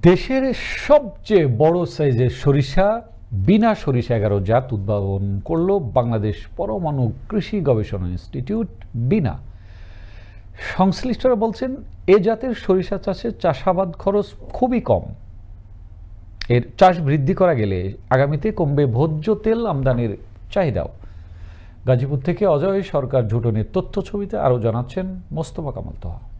দেশের সবচেয়ে বড় সাইজের সরিষা, বিনা সরিষা এগারো জাত উদ্ভাবন করল বাংলাদেশ পরমাণু কৃষি গবেষণা ইনস্টিটিউট, বিনা। সংশ্লিষ্টরা বলছেন, এ জাতের সরিষা চাষে চাষাবাদ খরচ খুবই কম। এর চাষ বৃদ্ধি করা গেলে আগামীতে কমবে ভোজ্য তেল আমদানির চাহিদাও। গাজীপুর থেকে অজয় সরকার ঝুটনের তথ্য ছবিতে আরও জানাচ্ছেন মোস্তফা কামাল তোহা।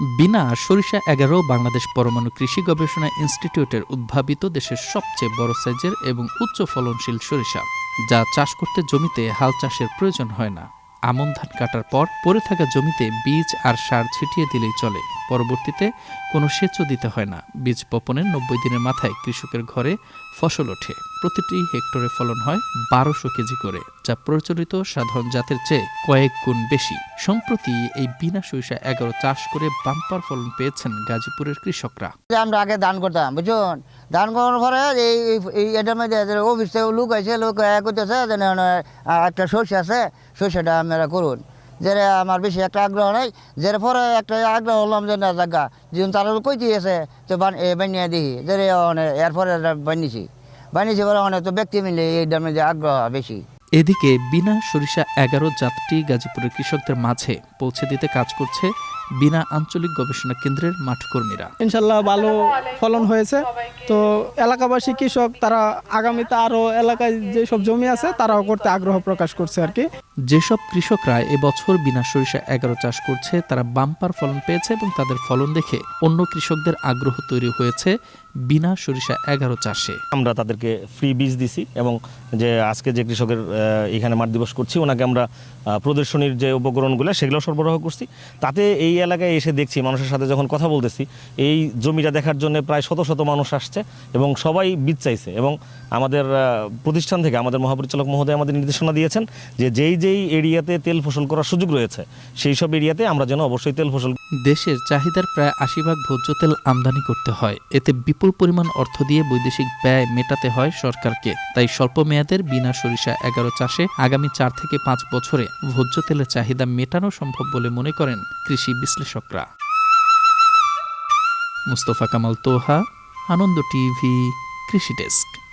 বিনা সরিষা এগারো বাংলাদেশ পরমাণু কৃষি গবেষণা ইনস্টিটিউটের উদ্ভাবিত দেশের সবচেয়ে বড় সাইজের এবং উচ্চ ফলনশীল সরিষা, যা চাষ করতে জমিতে হাল চাষের প্রয়োজন হয় না। আমন ধান কাটার পর পরে থাকা জমিতে বীজ আর সার ছিটিয়ে দিলেই চলে। পরবর্তীতে কোনো সেচও দিতে হয় না। বীজ বপনের নব্বই দিনের মাথায় কৃষকের ঘরে ফসল ওঠে। প্রতিটি হেক্টরে ফলন হয় বারোশো কেজি করে, যা প্রচলিত সাধারণ জাতের চেয়ে কয়েক গুণ বেশি। সম্প্রতি এই বিনা সরিষা এগারো চাষ করে বাম্পার ফলন পেয়েছেন গাজীপুরের কৃষকরা। আমরা আগে দান করতাম, বুঝুন? দান করার পরে এই এটার মধ্যে অফিস থেকে লোক আছে লোক একটা সর্ষে আছে সর্ষেটা আপনারা করুন। যে আমার বেশি একটা আগ্রহ নাই যে পরে একটা আগ্রহ হলাম যে না জায়গা যেমন তারা কই দিয়েছে তো বানিয়ে দিই যে এরপরে বানিয়েছি। বানিয়েছি বলে অনেক তো ব্যক্তি মিলে এইটার মধ্যে আগ্রহ বেশি। এদিকে বিনা সরিষা এগারো জাতটি গাজীপুরের কৃষকদের মাঝে পৌঁছে দিতে কাজ করছে বিনা আঞ্চলিক গবেষণা কেন্দ্রের মাঠকর্মীরা। ইনশাল্লাহ ভালো ফলন হয়েছে। তো এলাকাবাসী কৃষক তারা আগামীতে আরও এলাকায় যেসব জমি আছে তারাও করতে আগ্রহ প্রকাশ করছে আর কি। যেসব কৃষকরা এবছর বিনা সরিষা এগারো চাষ করছে, তারা বাম্পার ফলন পেয়েছে এবং তাদের ফলন দেখে অন্য কৃষকদের আগ্রহ তৈরি হয়েছে বিনা সরিষা এগারো চাষে। আমরা তাদেরকে ফ্রি বীজ দিছি এবং যে আজকে যে কৃষকের এখানে মাঠ দিবস করছি, ওনাকে আমরা প্রদর্শনীর যে উপকরণগুলো, সেগুলো সরবরাহ করছি। তাতে এই এলাকায় এসে দেখছি, মানুষের সাথে যখন কথা বলতেছি, এই জমিটা দেখার জন্য প্রায় শত শত মানুষ আসছে এবং সবাই বীজ চাইছে এবং আমাদের প্রতিষ্ঠান থেকে আমাদের মহাপরিচালক মহোদয় আমাদের নির্দেশনা দিয়েছেন যে যেই যেই এরিয়াতে তেল ফসল করার সুযোগ রয়েছে। সেই সব এরিয়াতে আমরা যেন অবশ্যই তেল ফসল দেশের চাহিদার প্রায় আশি ভাগ ভোজ্য তেল আমদানি করতে হয়। এতে বিপুল পরিমাণ অর্থ দিয়ে বৈদেশিক ব্যয় মেটাতে হয় সরকারকে। তাই স্বল্প মেয়াদের বিনা সরিষা এগারো চাষে আগামী চার থেকে পাঁচ বছরে ভোজ্য তেলের চাহিদা মেটানো সম্ভব বলে মনে করেন কৃষি বিশ্লেষকরা। মুস্তফা কামাল তোহা, আনন্দ টিভি, কৃষি ডেস্ক।